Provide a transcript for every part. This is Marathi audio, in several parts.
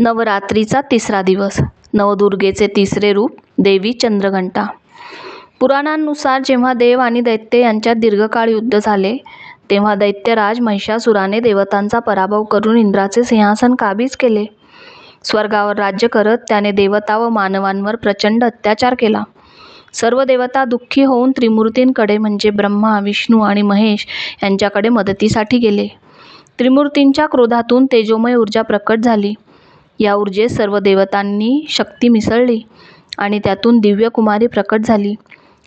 नवरात्रीचा तिसरा दिवस. नवदुर्गेचे तिसरे रूप देवी चंद्रघंटा. पुराणांनुसार जेव्हा देव आणि दैत्य यांच्यात दीर्घकाळ युद्ध झाले तेव्हा दैत्यराज महिषासुराने देवतांचा पराभव करून इंद्राचे सिंहासन काबीज केले. स्वर्गावर राज्य करत त्याने देवता व मानवांवर प्रचंड अत्याचार केला. सर्व देवता दुःखी होऊन त्रिमूर्तींकडे म्हणजे ब्रह्मा विष्णू आणि महेश यांच्याकडे मदतीसाठी गेले. त्रिमूर्तींच्या क्रोधातून तेजोमय ऊर्जा प्रकट झाली. या ऊर्जेत सर्व देवतांनी शक्ती मिसळली आणि त्यातून दिव्यकुमारी प्रकट झाली.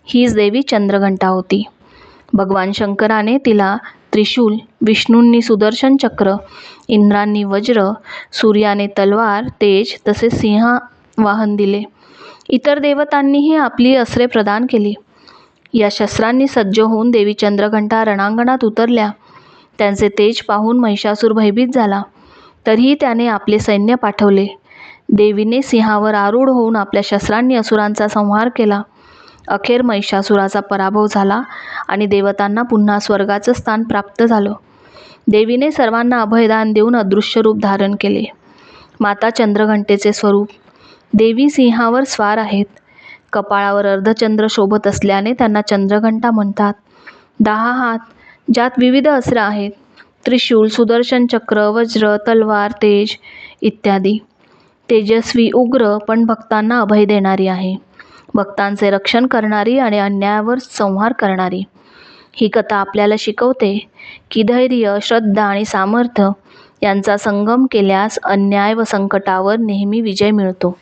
हीच देवी चंद्रघंटा होती. भगवान शंकराने तिला त्रिशूल विष्णूंनी सुदर्शन चक्र इंद्रांनी वज्र सूर्याने तलवार तेज तसेच सिंह वाहन दिले. इतर देवतांनीही आपली अस्त्रे प्रदान केली. या शस्त्रांनी सज्ज होऊन देवी चंद्रघंटा रणांगणात उतरल्या. त्यांचे तेज पाहून महिषासूर भयभीत झाला. तरीही त्याने आपले सैन्य पाठवले. देवीने सिंहावर आरूढ होऊन आपल्या शस्त्रांनी असुरांचा संहार केला. अखेर महिषासुराचा पराभव झाला आणि देवतांना पुन्हा स्वर्गाचं स्थान प्राप्त झालं. देवीने सर्वांना अभयदान देऊन अदृश्य रूप धारण केले. माता चंद्रघंटेचे स्वरूप. देवी सिंहावर स्वार आहेत. कपाळावर अर्धचंद्र शोभत असल्याने त्यांना चंद्रघंटा म्हणतात. दहा हात ज्यात विविध अस्त्र आहेत. त्रिशूल सुदर्शन चक्र वज्र तलवार तेज इत्यादी. तेजस्वी उग्र पण भक्तांना अभय देणारी आहे. भक्तांचे रक्षण करणारी आणि अन्यायावर संहार करणारी. ही कथा आपल्याला शिकवते की धैर्य श्रद्धा आणि सामर्थ्य यांचा संगम केल्यास अन्याय व संकटावर नेहमी विजय मिळतो.